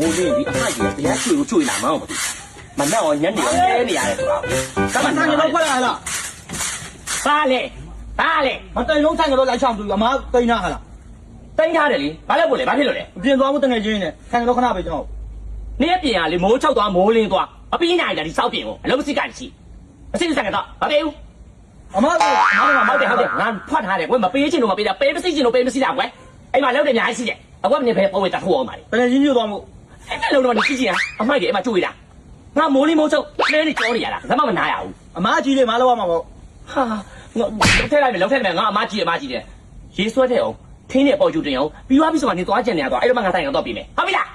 မိုးလေးဒီအဖိုက်ကြီးတရားချွေကိုချွေလာမှန်းမသိမနဲ့ရောညနေရောလဲနေရတယ်ဆိုတာကမ္ဘာဆိုင်ဆိုင်ကရောတော့ခွက်လာလားပါလေပါလေမတိုင်လုံးဆိုင်ကတော့လိုက်ချောင်းသူအမားတိန်နာခလားတိုင်းထားတယ်လေဘာလဲပို့လဲဘာဖြစ်လို့လဲပြင်သွားမှုတငယ်ချင်းနဲ့ဆိုင်ကတော့ခဏပဲကျွန်တော်နေရပြင်ရလေမိုးချောက်သွားမိုးလင်းသွားအပင်းနိုင်တာဒီစောက်ပြင်ကိုအလုံးမစိကတရှိအစိဆိုင်ကတော့ဘာပြေဦးအမားကအမားကဟုမောတ်က်တတယ်ယ်ဟုဟုတ်တ်တတယ်ယ်ငါဖတ်ထားတယ်ကွမပေးချင်တော့မပေးတာပေးမစိချင်တော့ပေးမစိတာကွယ်အိမ်မှာလောက်တယ်အများကြီးရှိတယ်အကွမနေဖဲပေါ်ဝေတာထိုးအောင်ပါလေတကယ်ချင်းညို့သွားမှု အဲ့ဒါလုံးတော့နေရှိချင်တာအမိုက်ကြီးအမကျွေးတာငါမိုးလင်းမိုးချောက်လဲနေကြောနေရတာဘာမှမနာရဘူးအမားကြီးလေးမလောက်ရမှာပေါ့ဟာငါလောက်ထည့်လိုက်မယ်လောက်ထည့်လိုက်မယ်ငါအမကြီးအမကြီးတယ်ရေးဆွဲတဲ့အောင်ထင်းတဲ့ပေါ်ကျူတင်အောင်ပြီးသွားပြီဆိုမှနေသွားကြံနေရတော့အဲ့တော့မှငါတိုင်တော့ပြီးမယ်ဟုတ်ပြီလား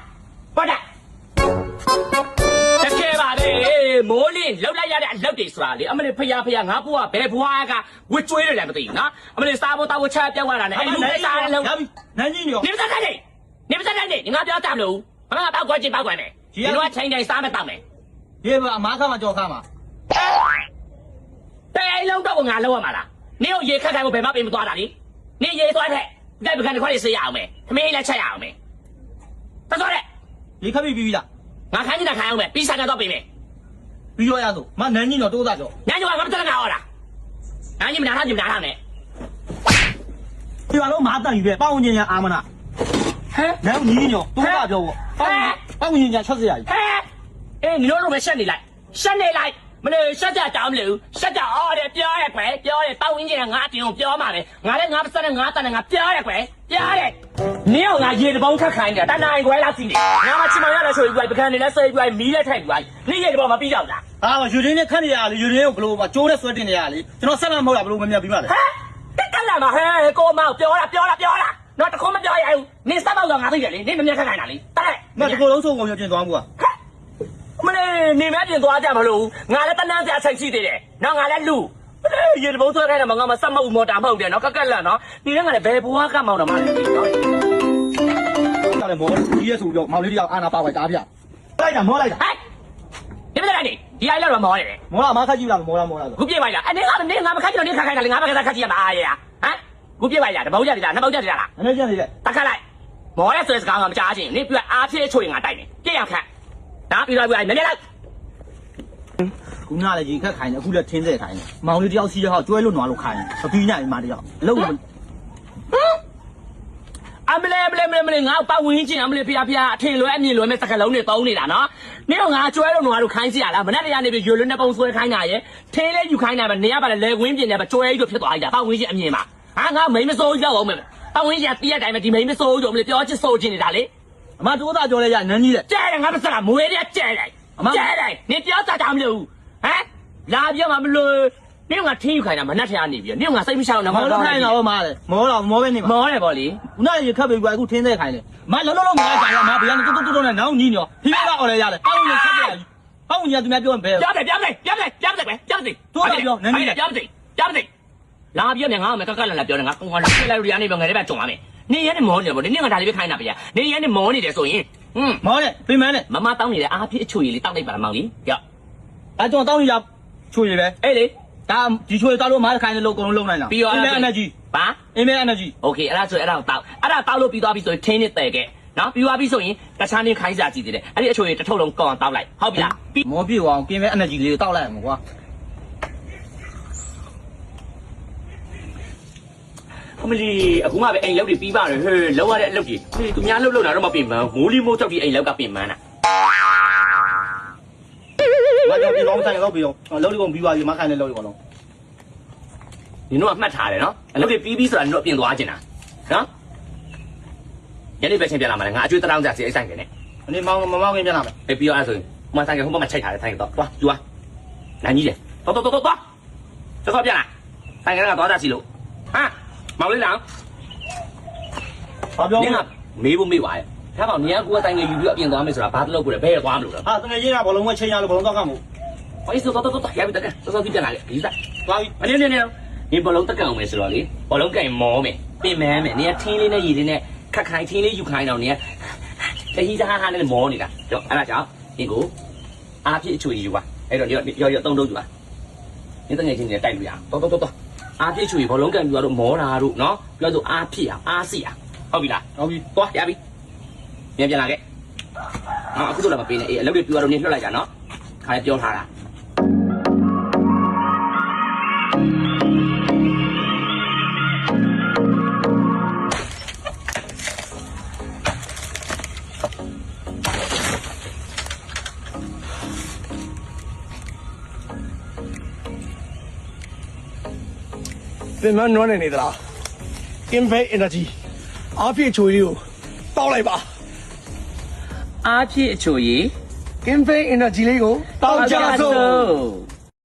ဟုတ်တယ်တကယ်ပါလေမိုးလင်းလောက်လိုက်ရတဲ့အလောက်တွေဆိုတာလေအမလေးဖျားဖျားငါဘွားဘယ်ဘွားကဝစ်ကျွေးတယ်လည်းမသိဘူးနော်အမလေးစားဖို့တောက်ဖို့ချပြောက်ရတာနဲ့အဲ့လူလေးစားတယ်လို့ရပြီနန်းကြီးညို့နေမစားနိုင်နေမစားနိုင်နေငါပြောတတ်မလို့ ဘာမှပောက်ကွက်ချင်းပောက်ကွက်မယ်ဒီတော့ချိန်တိုင်းစားမယ်တောက်မယ်ဒီမှာအမားခါမှာကြော်ခါမှာတဲအိမ်လုံးတော့ငါလောက်ရမှာလားနင်းကိုရေခက်ခိုင်းဖို့ဘယ်မှပေးမသွားတာလေနင်းရေသွားတဲ့တိုက်ပကံတစ်ခွက်လေးဆေးရအောင်မယ်သမင်းလည်းချက်ရအောင်မယ်တတော်တဲ့ဒီခပ်ပြီးပြီးလားငါခိုင်းနေတာခိုင်းအောင်မယ်ပြီးစားကတော့ပေးမယ်ပြီးရောရဆိုမနန်းကြီးညို့တိုးသားကြော်ညညကငါမတက်ငါဟောတာငါညမနာထားညမနာထားနဲ့ဒီမှာတော့မဟာတန်ယူပဲပေါင်းချင်းညာအာမနာ ဟမ်နန်းကြီးညို့တိုးသားပြောပေါ့ပေါင်းပေါင်းချင်းညာ60ရာကြီးဟဲအေးနင်တို့လိုပဲရှက်နေလိုက်ရှက်နေလိုက်မလို့ရှက်ကြတောင်းမလို့ရှက်ကြအော်တယ်ပြောရဲကွယ်ပြောရဲတောင်းဝင်းကျင်ကငါအတင်ကိုပြောမှာပဲငါလည်းငါပစတဲ့ငါတန်တယ်ငါပြောရဲကွယ်ပြောရဲနင်းအောင်ငါရေတပေါင်းခတ်ခိုင်းနေတာတနိုင်ကွယ်လားစီနေငါမချင်မရတဲ့ဆိုပြီးပကံနေလဲဆွဲပြီးမီးလဲထိုက်ပြီးနင်းရေတပေါင်းမပြီးတော့လားအာယူရင်းနဲ့ခက်နေရလေယူရင်းကိုဘလို့ကျိုးနဲ့ဆွဲတင် နေရလေကျွန်တော်ဆက်လာမဟုတ်လားဘလို့မမြတ်ပြီးပါလေဟမ်တက်တက်လာမဟဲကိုမောက်ပြောတာပြောတာပြောတာတော့တခုမပြောရဘူးနင်းစမောက်တော့ငါသိတယ်လေနင်းမမြတ်ခတ်ခိုင်းတာလေတဲ့မတကူလုံးစုံကုန်ရပြင်သွားမှုကမလေးနေမပြင်သွားကြမလို့ငါလည်းတန်းတန်းစရာချိန်ရှိသေးတယ်နော်ငါလည်းလူရေတဘုံဆွဲခိုင်းတယ်မငါမစက်မုတ်မော်တာမဟုတ်တယ်နော်ကက်ကက်လက်နော်ဒီကငါလည်းဘယ်ဘွားကမောင်တော်မလဲနော်တာလည်းမောကြီးရဲ့ဆိုပြီးတော့မောင်လေးတယောက်အာနာပါဝိုက်တားပြလိုက်တာမောလိုက်တာဟဲ့ဒီမလိုက်နေဒီအိုင်လောက်တော့မောရတယ်မောလာမခတ်ကြည့်လားမောလာမောလာဆိုခုပြေးပါလားအနေကမနေငါမခက်ကြတော့နေခက်ခိုင်းတာလေငါမခက်တာခက်ကြည့်ရမှာအားရဟ မ်ခုပြေးပါလားတဘောကြတယ်လားနှစ်ဘောကြတယ်လားအနေကျန်နေတယ်တခက်လိုက်မောရဲဆွဲစကားကမကြားချင်းနေပြအားဖြည့်ချွေငါတိုက်နေပြေးရခက်ဒါပြီးတော့ပြီးနည်းနည်းလိုက်ခုနလည်းကြီးခက်ခိုင်းတယ်အခုလည်းထင်းတဲ့ခိုင်းတယ်မောင်လေးတယောက်စီးရဟောကျွဲလို့နွားလို့ခိုင်းတယ်ပြီးညအိမ်မှာတယောက်အလုံးအမလေးအမလေးအမလေးအမလေးငါပတ်ဝင်းချင်းအမလေးဖျားဖျားအထင်လွဲအမြင်လွဲမဲ့စကလုံးတွေတုံးနေတာနော်နင်းကငါကျွဲလို့ငါတို့ခိုင်းစီရလားမနေ့တည်းကနေပြီးရွလွန်းတဲ့ပုံဆွဲခိုင်းတာရဲ့ထင်းလေးယူခိုင်းတာပဲနေရပါလေလေဝင်းပြင်တယ်ပဲကျွဲကြီးတို့ဖြစ်သွားလိုက်တာပတ်ဝင်းချင်းအမြင်မှာ ဟာငါမိမစိုးရောက်အောင်မယ်ပတ်ဝင်းချင်းတီးရတိုင်းပဲဒီမိမစိုးကြောင့်မလေးပြောချစ်စိုးချင်းနေတာလေအမတိုးသားပြောလဲရနန်းကြီးတဲ့ကျဲတယ်ငါပစကမွေးရကျဲတယ်ကျဲတယ်နင်ပြောတာတောင်မလို့ဟမ်လာပြောမှမလို့နင်းကထင်းယူခိုင်းတာမနှက်ထရနေပြီနင်းကစိတ်မရှောင်တော့မောလို့ခိုင်းတော့မားတယ်မောတော့မောပဲနေမှာမောတယ်ဗောလေခုနကခက်ပြီးကွာအခုထင်းတဲ့ခိုင်းတယ်မလုံးလုံးလုံးမလိုက်ကြရမှာဗျာတူတူတူနဲ့နောင်ညီညောဖိဖိကအော်လဲရတယ်ပေါင်းရင်ခက်တယ်ပေါင်းရင်သူများပြောရင်ဘယ်ပြောတယ်ပြောတယ်ပြောတယ်ပြောတယ်ပဲပြောတယ်ပြောတယ်ပြောတယ်ပြောတယ် လာပြောနေငါမကကလာလာပြောနေငါကောင်ကလာပြလိုက်လို့ရနေပဲငါလည်းပဲကြုံရမယ်နေရနေမောနေဗောနေငါဒါလေးပဲခိုင်းတာဗျာနေရနေမောနေတယ်ဆိုရင်ဟွန်း မောတယ်ပြင်းမန်းတယ် မမတောင်းနေတယ်အားဖြစ်အချွေလေးတောက်လိုက်ပါလားမောင်လေးကြောက် အဲကျွန်တော်တောင်းရချွေရပဲ အေးလေ ဒါဒီချွေတောက်လို့မားခိုင်းတယ်လို့အကုန်လုံးလုံးနိုင်လား ပြီးတော့ အင်းမဲ energy ပါ အင်းမဲ energy โอเคအဲ့ဒါဆိုအဲ့ဒါကိုတောက်အဲ့ဒါတောက်လို့ပြီးသွားပြီဆိုရင်ထင်းနဲ့တဲ့ခဲ့နော်ပြီးသွားပြီဆိုရင်တခြားနေခိုင်းစားကြည့်သေးတယ်အဲ့ဒီအချွေတစ်ထုပ်လုံးကောင်းတောက်လိုက်ဟုတ်ပြီလားပြီး မောပြေအောင်ပြင်းမဲ energy လေးတောက်လိုက်ရမှာကွာ မလီအခုမှပဲအိမ်လောက်တွေပြီးပါရဟဲ့လောက်ရတဲ့အလုပ်ကြီးဟေးသူများလှုပ်လှုပ်တာတော့မပင်ပန်းမိုးလီမိုးချောက်ဒီအိမ်လောက်ကပင်ပန်းတာမကြောက်ပြေအောင်ဆိုင်တော့ပြေအောင်လုံးလေးကုန်ပြီးသွားပြီမခိုင်းတဲ့လုံးလေးကုန်လုံးနင်တို့ကမှတ်ထားတယ်နော်အလုပ်တွေပြီးပြီးဆိုတာနင်တို့အပြင်သွားကျင်တာနော်ညနေပဲချင်းပြန်လာမှာလေငါအကျွေးတောင်းကြစီအိမ်ဆိုင်ကနေအနေမောင်မမောင်ကင်းပြန်လာမယ်အေးပြီးတော့အဲ့ဆိုရင်ဟိုမှာဆိုင်ကဟိုဘက်မှာချိန်ထားတယ်ဆိုင်ကတော့သွားယူသွားနိုင်ကြီးတယ်တော်တော်တော်တော်သွားသက်သွားပြန်လာဆိုင်ကကသွားကြစီလို့ဟာ မောင်လေးလောင်ဘာပြောနင်ကမေးဖို့မေးပါရဲ့ဒါပေမဲ့နင်ကကိုယ်ဆိုင်ကယူပြီးအပြင်သွားမယ်ဆိုတာဘာတလို့ကိုလဲဘယ်သွားမလို့လဲဟာတကယ်ကြီးကဘလုံးဝချိန်ရလို့ဘလုံးတော့ကမို့ဟိုအေးစောတော်တော်တော်ရပြီတကယ်စောစောပြီးပြန်လာလေဒီစားသွားပြီအနည်းနည်းနည်းဒီဘလုံးတက်ကောင်မယ်ဆိုတော့လေဘလုံးကင်မောမယ်ပြင်မဲမယ်နင်ကထင်းလေးနဲ့ရည်လေးနဲ့ခက်ခိုင်ထင်းလေးယူခိုင်းတော့နင်ကတဟီစားဟာနဲ့မောနေတာကြောက်အဲ့ဒါကြောင့်ဒီကိုအားဖြစ်အချွေယူပါအဲ့တော့ရောရောတုံးတုံးယူပါနင်တငယ်ချင်းတွေတိုက်လို့ရအောင်တော်တော်တော် အားဖြစ်ချွေဘလုံးကင်ယူတော့မောတာတို့နော်ပြောဆိုအားဖြစ်အောင်အားစီအောင်ဟုတ်ပြီလားဟုတ်ပြီသွားရပြီပြန်ပြန်လာခဲ့ငါအခုတော့လည်းမပေးနဲ့အေးအလုပ်တွေပြတော့နေလွှတ်လိုက်ကြနော်ခါလေးပြောထားတာ ပင်မနွမ်းနေနေသလား Invest Energy အားဖြည့်ချိုလေးကိုတောက်လိုက်ပါအားဖြည့်အချိုရည် Invest Energy လေးကိုတောက်ကြစို့